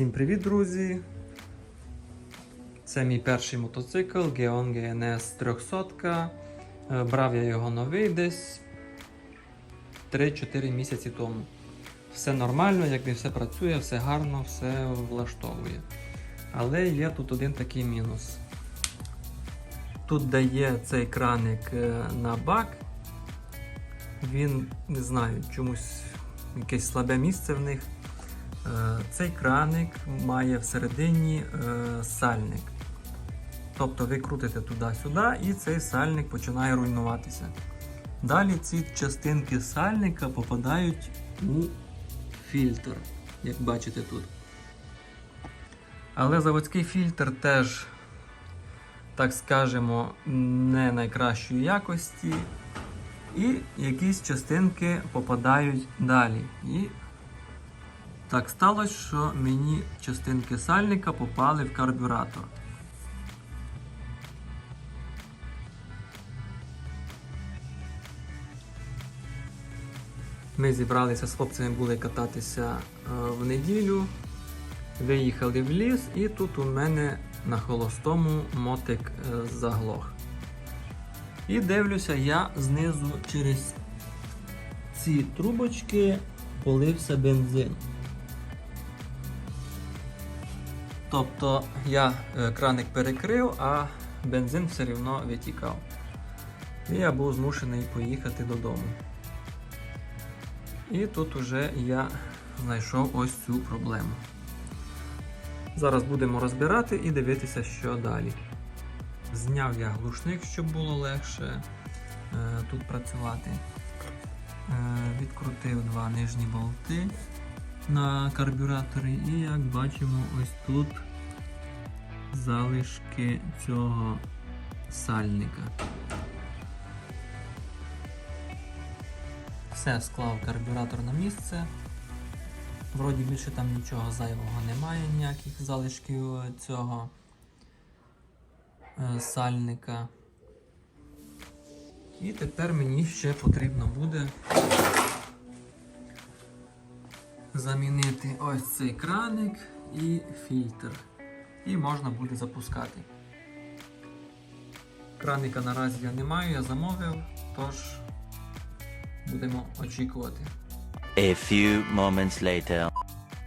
Всім привіт, друзі! Це мій перший мотоцикл Geon GNS 300. Е, Брав я його новий десь 3-4 місяці тому. Все нормально, якби все працює, все гарно, все влаштовує. Але є тут один такий мінус. Тут де є цей краник е, на бак, він не знаю, чомусь якесь слабе місце в них. Е, Цей краник має всередині е, сальник. Тобто ви крутите туди-сюди і цей сальник починає руйнуватися. Далі ці частинки сальника попадають у фільтр, як бачите тут. Але заводський фільтр теж, так скажемо, не найкращої якості. І якісь частинки попадають далі. І так сталося, що мені частинки сальника попали в карбюратор. Ми зібралися з хлопцями були кататися е, в неділю, виїхали в ліс, і тут у мене на холостому мотик е, заглох. І дивлюся, я знизу через ці трубочки полився бензин. Тобто я е, краник перекрив, а бензин все одно витікав. І я був змушений поїхати додому. І тут уже я знайшов ось цю проблему. Зараз будемо розбирати і дивитися, що далі. Зняв я глушник, щоб було легше е, тут працювати. Е, відкрутив два нижні болти на карбюраторі, і як бачимо, ось тут залишки цього сальника. Все склав карбюратор на місце. Вроді більше там нічого зайвого немає, ніяких залишків цього е, сальника. І тепер мені ще потрібно буде замінити ось цей краник і фільтр. І можна буде запускати. Краника наразі я не маю, я замовив, тож будемо очікувати. A few moments later.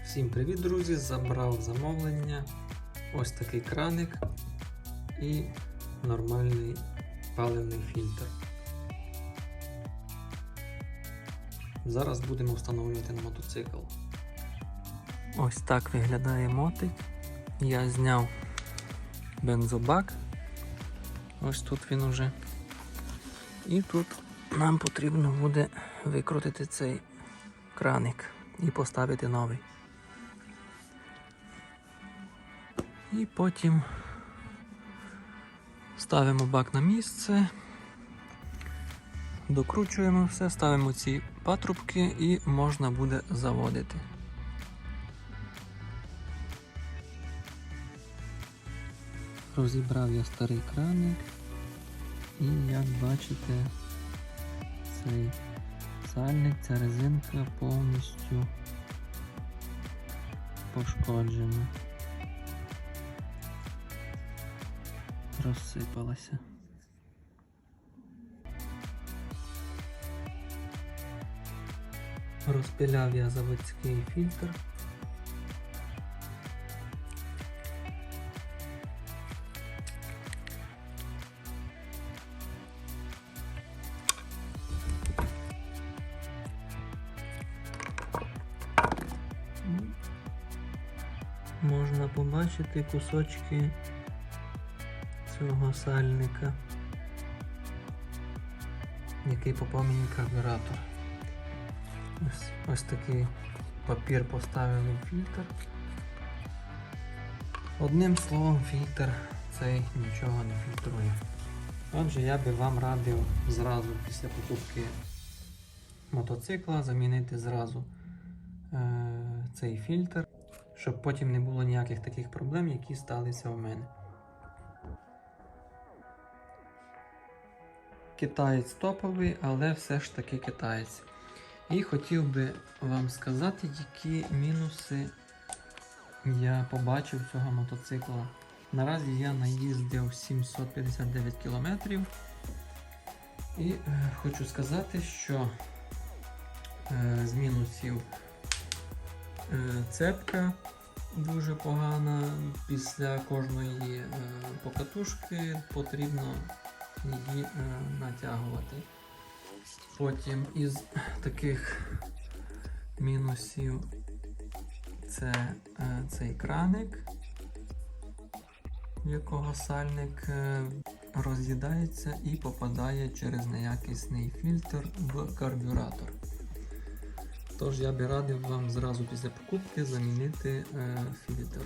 Всім привіт, друзі! Забрав замовлення. Ось такий краник і нормальний паливний фільтр. Зараз будемо встановлювати на мотоцикл. Ось так виглядає мотик. Я зняв бензобак. Ось тут він уже. І тут нам потрібно буде викрутити цей краник і поставити новий. І потім ставимо бак на місце, докручуємо все, ставимо ці патрубки і можна буде заводити. Розібрав я старий краник і як бачите цей сальник, ця резинка повністю пошкоджена. Розсипалася. Розпиляв я заводський фільтр. Можна побачити кусочки цього сальника, який попав мені карбюратор. Ось, ось такий папір поставили в фільтр. Одним словом, фільтр цей нічого не фільтрує. Отже, я би вам радив зразу після покупки мотоцикла замінити зразу е- цей фільтр, щоб потім не було ніяких таких проблем, які сталися у мене. Китаєць топовий, але все ж таки китаєць. І хотів би вам сказати, які мінуси я побачив цього мотоцикла. Наразі я наїздив 759 кілометрів. І е, хочу сказати, що е, з мінусів е, цепка дуже погана. Після кожної е, покатушки потрібно її е, натягувати. Потім із таких мінусів це е, цей краник, в якого сальник е, роз'їдається і попадає через неякісний фільтр в карбюратор. Тож я би радив вам зразу після покупки замінити е, фільтр.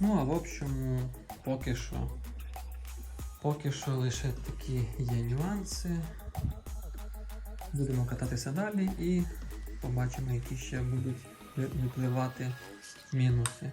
Ну а в общому, поки що, поки що лише такі є нюанси. Будемо кататися далі і побачимо, які ще будуть ви- випливати мінуси.